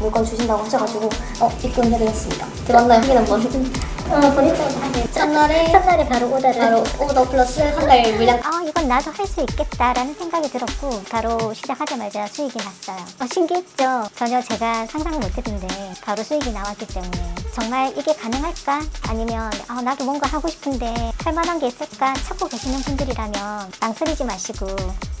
물건 주신다고 하셔가지고 어 입금해드렸습니다. 들어왔나요? 확인 한번. 어 첫날에 첫날에 바로 오더를 바로 오더 플러스 한 달 물량 아 이건 나도 할 수 있겠다라는 생각이 들었고 바로 시작하자마자 수익이 났어요. 어, 신기했죠. 전혀 제가 상상을 못했는데 바로 수익이 나왔기 때문에 정말 이게 가능할까? 아니면 아, 나도 뭔가 하고 싶은데 할 만한 게 있을까 찾고 계시는 분들이라면 망설이지 마시고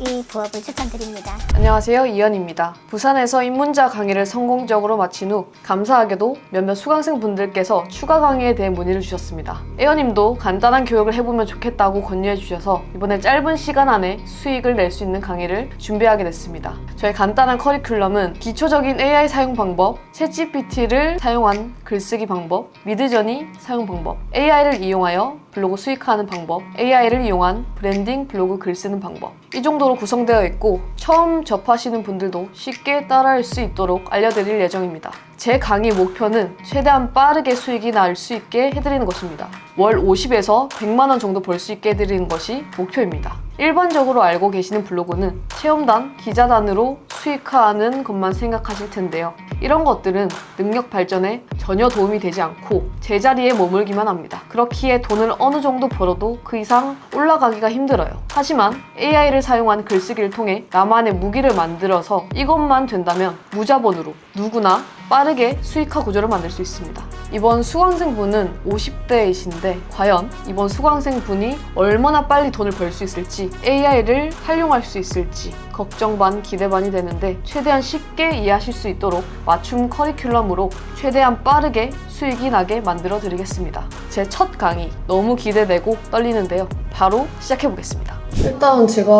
이 부업을 추천드립니다. 안녕하세요. 이현입니다. 부산에서 입문자 강의를 성공적으로 마친 후 감사하게도 몇몇 수강생 분들께서 추가 강의에 대해 문의를 주셨습니다. 애연님도 간단한 교육을 해보면 좋겠다고 권유해 주셔서 이번에 짧은 시간 안에 수익을 낼 수 있는 강의를 준비하게 됐습니다. 저의 간단한 커리큘럼은 기초적인 AI 사용 방법, 챗GPT를 사용한 글쓰기 방법, 미드저니 사용 방법, AI를 이용하여 블로그 수익하는 방법, AI를 이용한 브랜딩 블로그 글 쓰는 방법. 이 정도로 구성되어 있고 처음 접하시는 분들도 쉽게 따라할 수 있도록 알려드릴 예정입니다. 제 강의 목표는 최대한 빠르게 수익이 날 수 있게 해드리는 것입니다. 월 50에서 100만 원 정도 벌 수 있게 해드리는 것이 목표입니다. 일반적으로 알고 계시는 블로그는 체험단, 기자단으로 수익화하는 것만 생각하실 텐데요. 이런 것들은 능력 발전에 전혀 도움이 되지 않고 제자리에 머물기만 합니다. 그렇기에 돈을 어느 정도 벌어도 그 이상 올라가기가 힘들어요. 하지만 AI를 사용한 글쓰기를 통해 나만의 무기를 만들어서 이것만 된다면 무자본으로 누구나 빠르게 수익화 구조를 만들 수 있습니다. 이번 수강생분은 50대이신데 과연 이번 수강생분이 얼마나 빨리 돈을 벌 수 있을지 AI를 활용할 수 있을지 걱정 반 기대 반이 되는데 최대한 쉽게 이해하실 수 있도록 맞춤 커리큘럼으로 최대한 빠르게 수익이 나게 만들어 드리겠습니다. 제 첫 강의 너무 기대되고 떨리는데요. 바로 시작해 보겠습니다. 일단 제가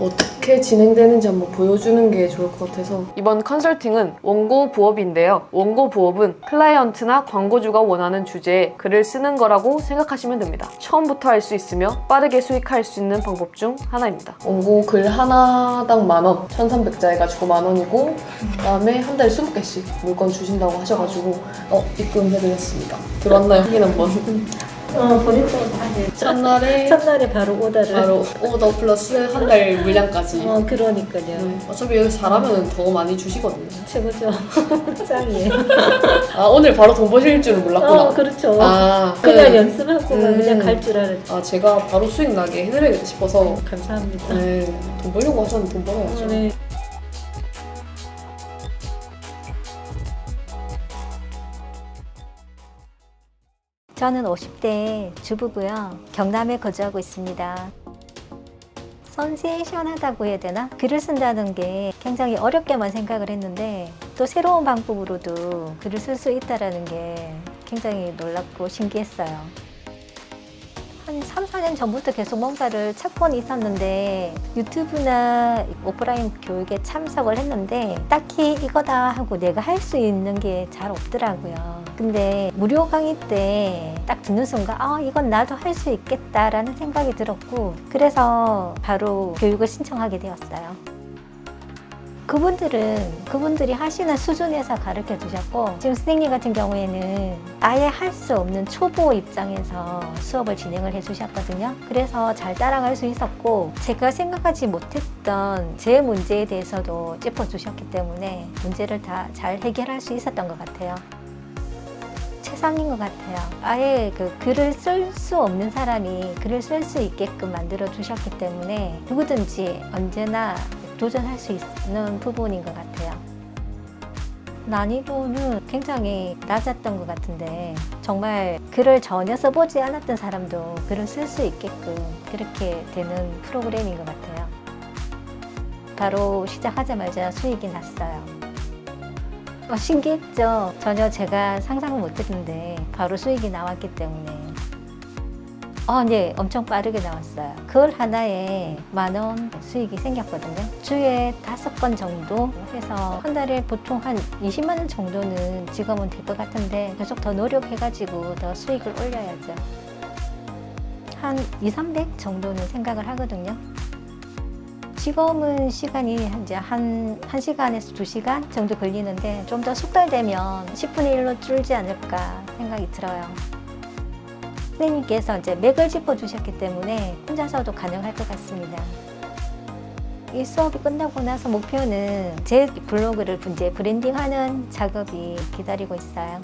어떻게 진행되는지 한번 보여주는 게 좋을 것 같아서 이번 컨설팅은 원고 부업인데요. 원고 부업은 클라이언트나 광고주가 원하는 주제에 글을 쓰는 거라고 생각하시면 됩니다. 처음부터 할 수 있으며 빠르게 수익할 수 있는 방법 중 하나입니다. 원고 글 하나당 만 원, 1,300자 해가지고 만 원이고 그다음에 한 달에 20개씩 물건 주신다고 하셔가지고 어 입금해드렸습니다. 들어왔나요? 확인 한번. 어, 보니까 다들 첫날에 첫날에 바로 오더를. 바로 오더 플러스 한 달 물량까지. 어, 그러니까요. 네. 어차피 여기 잘하면 더 많이 주시거든요. 최고죠. 짱이에요. 아 오늘 바로 돈 버실 줄은 몰랐구나. 어, 그렇죠. 아 그냥 그- 연습하고만 음. 그냥 갈 줄 알았죠. 아 제가 바로 수익 나게 해드려야겠다 싶어서 감사합니다. 네, 돈 벌려고 하셨는데 돈 벌어야죠. 네. 저는 50대 주부고요. 경남에 거주하고 있습니다. 선세이션하다고 해야 되나? 글을 쓴다는 게 굉장히 어렵게만 생각을 했는데 또 새로운 방법으로도 글을 쓸 수 있다는 게 굉장히 놀랍고 신기했어요. 한 3, 4년 전부터 계속 뭔가를 찾고는 있었는데 유튜브나 오프라인 교육에 참석을 했는데 딱히 이거다 하고 내가 할 수 있는 게 잘 없더라고요. 근데 무료 강의 때 딱 듣는 순간 아 이건 나도 할 수 있겠다라는 생각이 들었고 그래서 바로 교육을 신청하게 되었어요. 그분들은 그분들이 하시는 수준에서 가르쳐 주셨고 지금 선생님 같은 경우에는 아예 할 수 없는 초보 입장에서 수업을 진행을 해 주셨거든요. 그래서 잘 따라갈 수 있었고 제가 생각하지 못했던 제 문제에 대해서도 짚어 주셨기 때문에 문제를 다 잘 해결할 수 있었던 것 같아요. 최상인 것 같아요. 아예 그 글을 쓸 수 없는 사람이 글을 쓸 수 있게끔 만들어 주셨기 때문에 누구든지 언제나 도전할 수 있는 부분인 것 같아요. 난이도는 굉장히 낮았던 것 같은데 정말 글을 전혀 써보지 않았던 사람도 글을 쓸 수 있게끔 그렇게 되는 프로그램인 것 같아요. 바로 시작하자마자 수익이 났어요. 어, 신기했죠. 전혀 제가 상상을 못했는데 바로 수익이 나왔기 때문에. 어, 네, 엄청 빠르게 나왔어요. 글 하나에 만 원 수익이 생겼거든요. 주에 다섯 건 정도 해서 한 달에 보통 한 20만 원 정도는 지금은 될 것 같은데 계속 더 노력해가지고 더 수익을 올려야죠. 한 2, 300 정도는 생각을 하거든요. 지금은 시간이 이제 한, 한 시간에서 두 시간 정도 걸리는데 좀 더 숙달되면 10분의 1로 줄지 않을까 생각이 들어요. 선생님께서 이제 맥을 짚어 주셨기 때문에 혼자서도 가능할 것 같습니다. 이 수업이 끝나고 나서 목표는 제 블로그를 이제 브랜딩하는 작업이 기다리고 있어요.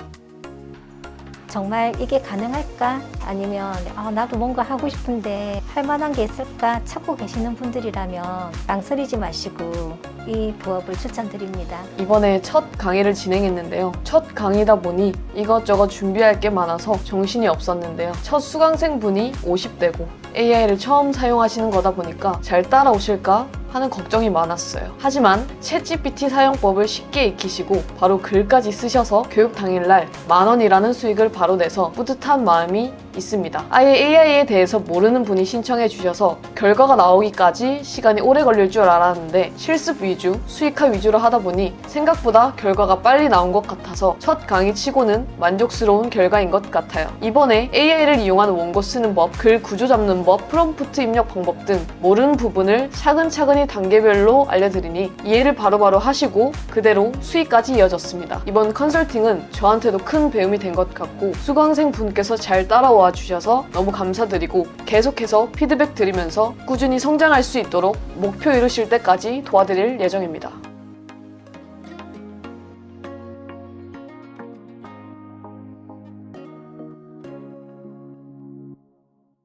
정말 이게 가능할까? 아니면 아, 나도 뭔가 하고 싶은데 할 만한 게 있을까 찾고 계시는 분들이라면 망설이지 마시고 이 부업을 추천드립니다. 이번에 첫 강의를 진행했는데요. 첫 강의다 보니 이것저것 준비할 게 많아서 정신이 없었는데요. 첫 수강생 분이 50대고 AI를 처음 사용하시는 거다 보니까 잘 따라오실까 하는 걱정이 많았어요. 하지만 챗GPT 사용법을 쉽게 익히시고 바로 글까지 쓰셔서 교육 당일날 만 원이라는 수익을 바로 내서 뿌듯한 마음이 있습니다. 아예 AI에 대해서 모르는 분이 신청해 주셔서 결과가 나오기까지 시간이 오래 걸릴 줄 알았는데 실습 위주, 수익화 위주로 하다 보니 생각보다 결과가 빨리 나온 것 같아서 첫 강의 치고는 만족스러운 결과인 것 같아요. 이번에 AI를 이용한 원고 쓰는 법, 글 구조 잡는 법, 프롬프트 입력 방법 등 모르는 부분을 차근차근히 단계별로 알려드리니 이해를 바로 바로 하시고 그대로 수익까지 이어졌습니다. 이번 컨설팅은 저한테도 큰 배움이 된 것 같고 수강생 분께서 잘 따라와 주셔서 너무 감사드리고 계속해서 피드백 드리면서 꾸준히 성장할 수 있도록 목표 이루실 때까지 도와드릴 예정입니다.